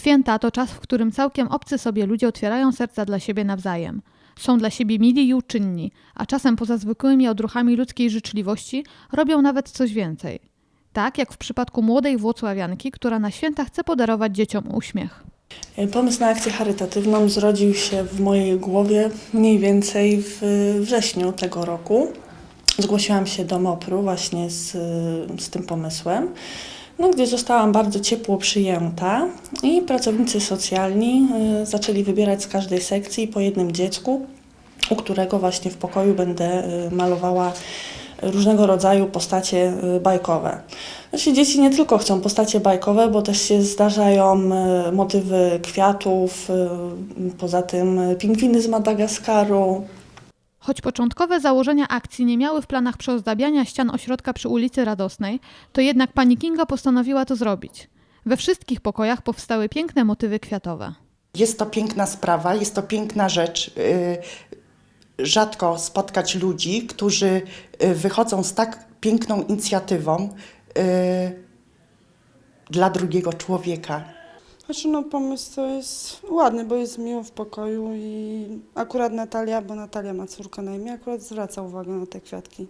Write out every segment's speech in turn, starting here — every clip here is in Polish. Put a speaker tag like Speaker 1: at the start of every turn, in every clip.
Speaker 1: Święta to czas, w którym całkiem obcy sobie ludzie otwierają serca dla siebie nawzajem. Są dla siebie mili i uczynni, a czasem poza zwykłymi odruchami ludzkiej życzliwości robią nawet coś więcej. Tak jak w przypadku młodej Włocławianki, która na święta chce podarować dzieciom uśmiech.
Speaker 2: Pomysł na akcję charytatywną zrodził się w mojej głowie mniej więcej w wrześniu tego roku. Zgłosiłam się do MOPR-u właśnie z, z tym pomysłem, no, gdzie zostałam bardzo ciepło przyjęta i pracownicy socjalni y, zaczęli wybierać z każdej sekcji po jednym dziecku, u którego właśnie w pokoju będę y, malowała różnego rodzaju postacie y, bajkowe. Znaczy, dzieci nie tylko chcą postacie bajkowe, bo też się zdarzają motywy kwiatów, poza tym pingwiny z Madagaskaru.
Speaker 1: Choć początkowe założenia akcji nie miały w planach przeozdabiania ścian ośrodka przy ulicy Radosnej, to jednak pani Kinga postanowiła to zrobić. We wszystkich pokojach powstały piękne motywy kwiatowe.
Speaker 3: Jest to piękna sprawa, jest to piękna rzecz. Y, Rzadko spotkać ludzi, którzy y, wychodzą z tak piękną inicjatywą y, dla drugiego człowieka.
Speaker 4: Znaczy no pomysł to jest ładny, bo jest miło w pokoju i akurat Natalia, bo Natalia ma córkę na imię, akurat zwraca uwagę na te kwiatki.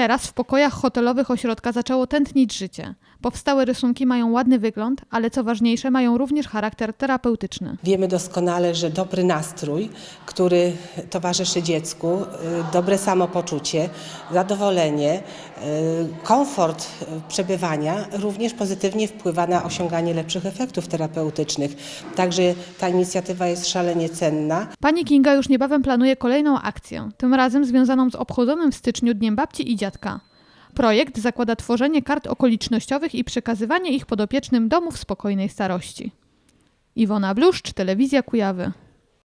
Speaker 1: Teraz w pokojach hotelowych ośrodka zaczęło tętnić życie. Powstałe rysunki mają ładny wygląd, ale co ważniejsze, mają również charakter terapeutyczny.
Speaker 5: Wiemy doskonale, że dobry nastrój, który towarzyszy dziecku, y, dobre samopoczucie, zadowolenie, y, komfort y, przebywania również pozytywnie wpływa na osiąganie lepszych efektów terapeutycznych. Także ta inicjatywa jest szalenie cenna.
Speaker 1: Pani Kinga już niebawem planuje kolejną akcję, tym razem związaną z obchodzonym w styczniu Dniem Babci i Dziadka. Projekt zakłada tworzenie kart okolicznościowych i przekazywanie ich podopiecznym domów spokojnej starości. Iwona Bluszcz, Telewizja Kujawy.